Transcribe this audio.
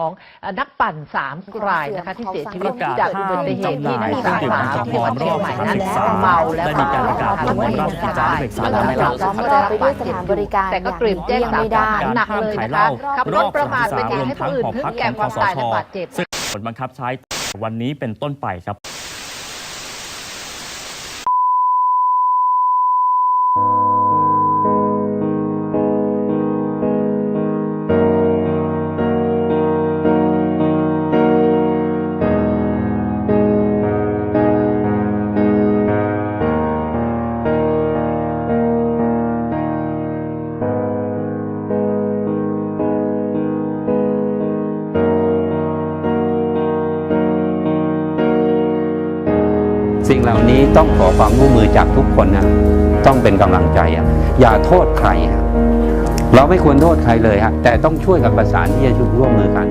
ของเอ่อนักปั่นสามรายนะคะที่เสียชีวิตประกาศจากอุบัติเหตุที่นักศึกษาห้ามจำหน่ายที่จังหวัดเชียงใหม่นั้นรอบเมาแล้วได้มีการประกาศทำให้รอบเหตุการได้เบรกสารแล้วไม่ก็ได้ล้อมได้รับบาดเจ็บอยู่แต่ก็เตรียมแจ้งสามข้อหาหนักเลยนะคะขับรถประมาทเป็นเหตุให้ผู้อื่นถึงแก่ความตายและบาดเจ็บซึ่งผลบังคับใช้วันนี้เป็นต้นไปครับ สิ่งเหล่านี้ต้องขอความร่วมมือจากทุกคนนะต้องเป็นกำลังใจอะอย่าโทษใครอะเราไม่ควรโทษใครเลยฮะแต่ต้องช่วยกันประสานที่จะร่วมมือกัน